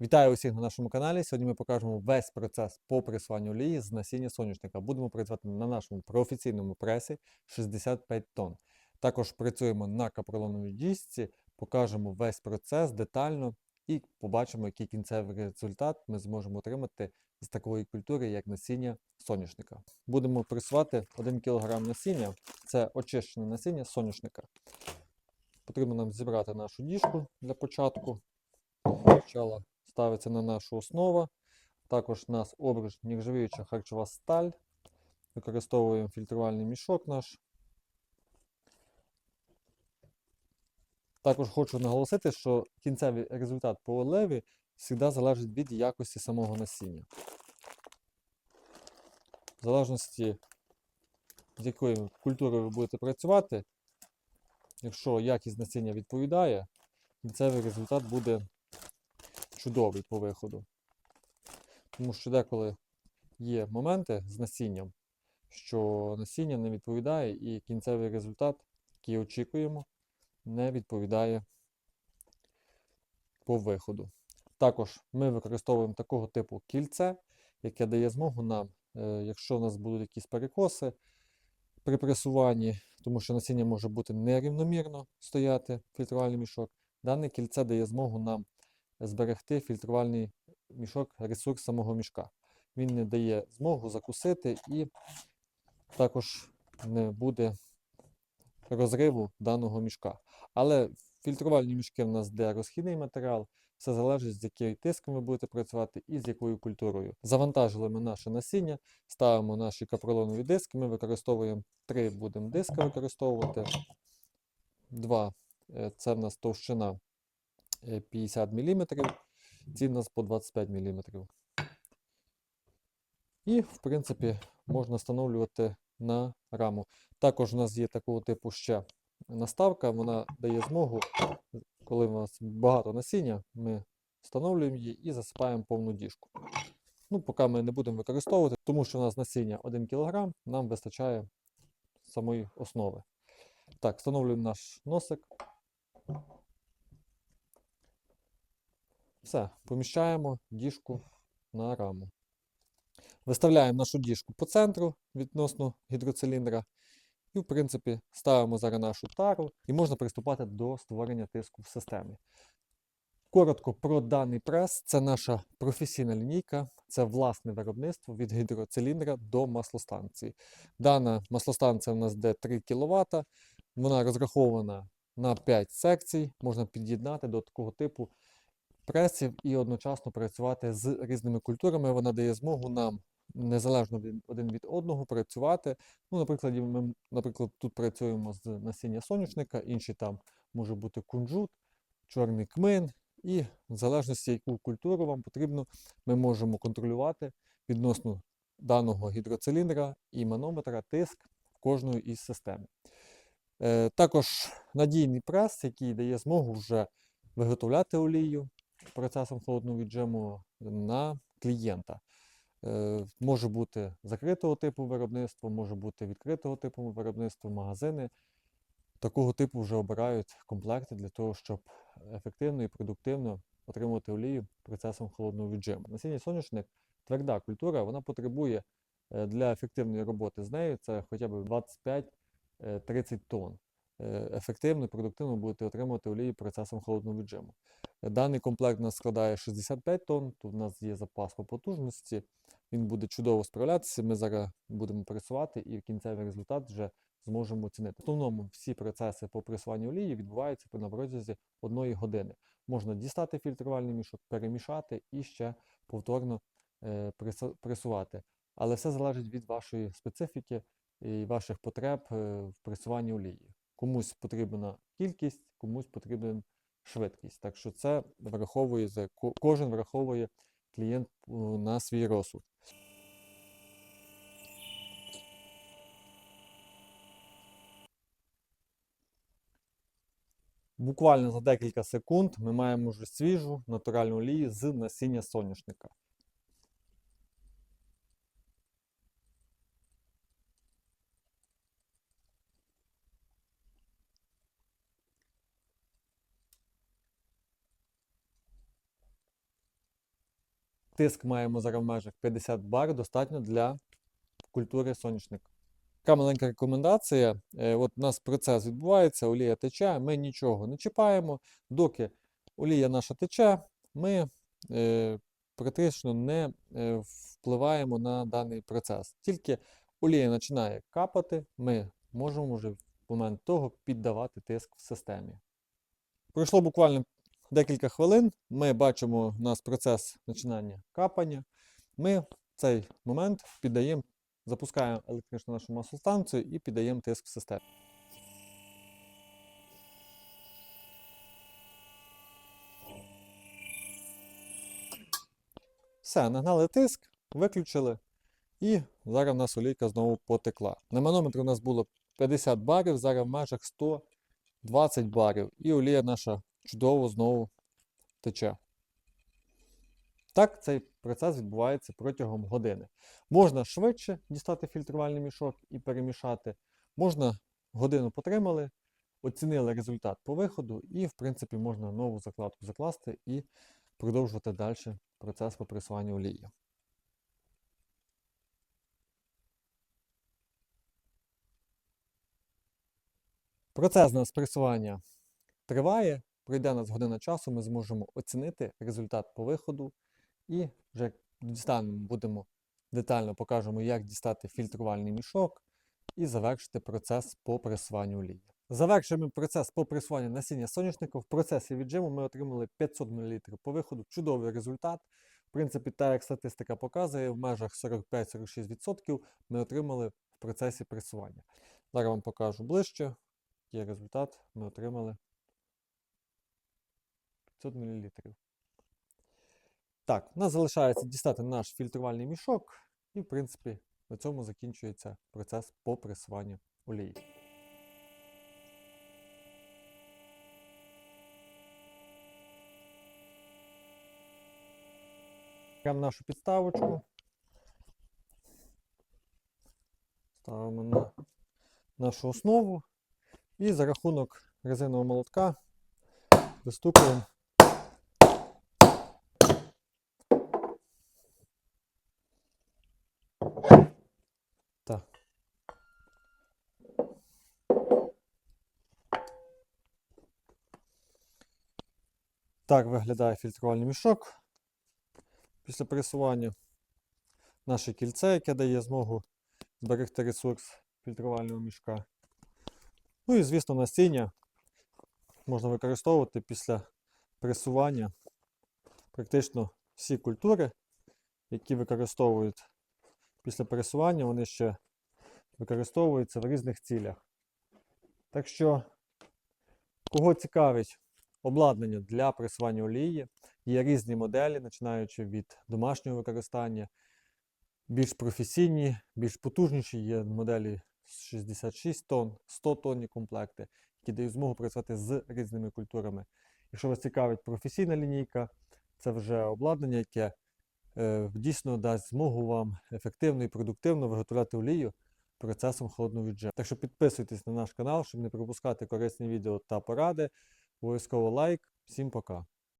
Вітаю усіх на нашому каналі. Сьогодні ми покажемо весь процес по пресуванню олії з насіння соняшника. Будемо працювати на нашому професійному пресі 65 тонн. Також працюємо на капролоновій дісці, покажемо весь процес детально і побачимо, який кінцевий результат ми зможемо отримати з такої культури, як насіння соняшника. Будемо пресувати 1 кг насіння. Це очищене насіння соняшника. Потрібно нам зібрати нашу діжку для початку. Спочатку ставиться на нашу основу. Також у нас обруч нержавіюча харчова сталь. Використовуємо фільтрувальний мішок наш. Також хочу наголосити, що кінцевий результат по олеві завжди залежить від якості самого насіння. В залежності, з якою культурою ви будете працювати, якщо якість насіння відповідає, кінцевий результат буде чудовий по виходу. Тому що деколи є моменти з насінням, що насіння не відповідає і кінцевий результат, який очікуємо, не відповідає по виходу. Також ми використовуємо такого типу кільце, яке дає змогу нам, е, якщо у нас будуть якісь перекоси при пресуванні, тому що насіння може бути нерівномірно стояти фільтрувальний мішок, дане кільце дає змогу нам зберегти фільтрувальний мішок, ресурс самого мішка. Він не дає змогу закусити і також не буде розриву даного мішка. Але фільтрувальні мішки в нас де розхідний матеріал, все залежить, з яким тиском ви будете працювати і з якою культурою. Завантажили ми наше насіння, ставимо наші капролонові диски. Ми використовуємо три будемо диска використовувати. Два е, це в нас товщина 50 мм, ці в нас по 25 мм. І, в принципі, можна встановлювати на раму. Також у нас є такого типу ще наставка, вона дає змогу, коли у нас багато насіння, ми встановлюємо її і засипаємо повну діжку. Ну, поки ми не будемо використовувати, тому що у нас насіння 1 кг, нам вистачає самої основи. Так, встановлюємо наш носик. Все, поміщаємо діжку на раму. Виставляємо нашу діжку по центру відносно гідроциліндра. І, в принципі, ставимо зараз нашу тару і можна приступати до створення тиску в системі. Коротко про даний прес. Це наша професійна лінійка, це власне виробництво від гідроциліндра до маслостанції. Дана маслостанція у нас де 3 кВт, вона розрахована на 5 секцій, можна під'єднати до такого типу пресів і одночасно працювати з різними культурами. Вона дає змогу нам незалежно один від одного працювати. Ну, наприклад, ми, наприклад, тут працюємо з насіння соняшника, інші там може бути кунжут, чорний кмин. І в залежності, яку культуру вам потрібно, ми можемо контролювати відносно даного гідроциліндра і манометра тиск кожної із систем. Е, також надійний прес, який дає змогу вже виготовляти олію процесом холодного віджиму на клієнта. Е, може бути закритого типу виробництва, може бути відкритого типу виробництва, магазини. Такого типу вже обирають комплекти для того, щоб ефективно і продуктивно отримувати олію процесом холодного віджиму. Насіння соняшник тверда культура, вона потребує е, для ефективної роботи з нею це хоча б 25-30 тонн. Е, Ефективно і продуктивно будете отримувати олію процесом холодного віджиму. Даний комплект у нас складає 65 тонн, тут у нас є запас по потужності, він буде чудово справлятися. Ми зараз будемо пресувати і кінцевий результат вже зможемо оцінити. В основному всі процеси по пресуванню олії відбуваються при на протязі одної години. Можна дістати фільтрувальний мішок, перемішати і ще повторно е, пресувати. Але все залежить від вашої специфіки і ваших потреб е, в пресуванні олії. Комусь потрібна кількість, комусь потрібен швидкість. Так що це враховує за кожен враховує клієнт е, на свій розсуд. Буквально за декілька секунд ми маємо вже свіжу натуральну олію з насіння соняшника. Тиск маємо зараз в межах 50 бар, достатньо для культури соняшник. Така маленька рекомендація. Е, От у нас процес відбувається, олія тече, ми нічого не чіпаємо. Доки олія наша тече, ми е, практично не е, впливаємо на даний процес. Тільки олія починає капати, ми можемо вже в момент того піддавати тиск в системі. Пройшло буквально декілька хвилин. Ми бачимо у нас процес починання капання. Ми в цей момент піддаємо, запускаємо електричну нашу маслостанцію і піддаємо тиск в систему. Все, нагнали тиск, виключили. І зараз у нас олійка знову потекла. На манометрі у нас було 50 барів, зараз в межах 120 барів. І олія наша чудово знову тече. Так, цей процес відбувається протягом години. Можна швидше дістати фільтрувальний мішок і перемішати. Можна годину потримали, оцінили результат по виходу, і, в принципі, можна нову закладку закласти і продовжувати далі процес по пресуванню олії. Процес у нас пресування триває, пройде нас година часу, ми зможемо оцінити результат по виходу і вже дістанемо, будемо детально покажемо, як дістати фільтрувальний мішок і завершити процес по пресуванню олії. Завершуємо процес по пресуванню насіння соняшника. В процесі віджиму ми отримали 500 мл по виходу. Чудовий результат. В принципі, так як статистика показує, в межах 45-46% ми отримали в процесі пресування. Зараз вам покажу ближче. Є результат, ми отримали 500 мл. Так, у нас залишається дістати наш фільтрувальний мішок, і, в принципі, на цьому закінчується процес по пресуванню олії. Прямо нашу підставочку. Ставимо на нашу основу. І за рахунок резинового молотка вистукуємо. Так виглядає фільтрувальний мішок. Після пресування наше кільце, яке дає змогу зберегти ресурс фільтрувального мішка. Ну і, звісно, насіння можна використовувати після пресування. Практично всі культури, які використовують після пресування, вони ще використовуються в різних цілях. Так що, кого цікавить обладнання для пресування олії, є різні моделі, починаючи від домашнього використання, більш професійні, більш потужніші є моделі 66 тонн, 100 тонні комплекти, які дають змогу працювати з різними культурами. Якщо вас цікавить професійна лінійка, це вже обладнання, яке е, дійсно дасть змогу вам ефективно і продуктивно виготовляти олію процесом холодного віджиму. Так що підписуйтесь на наш канал, щоб не пропускати корисні відео та поради. Обов'язково лайк. Всім пока!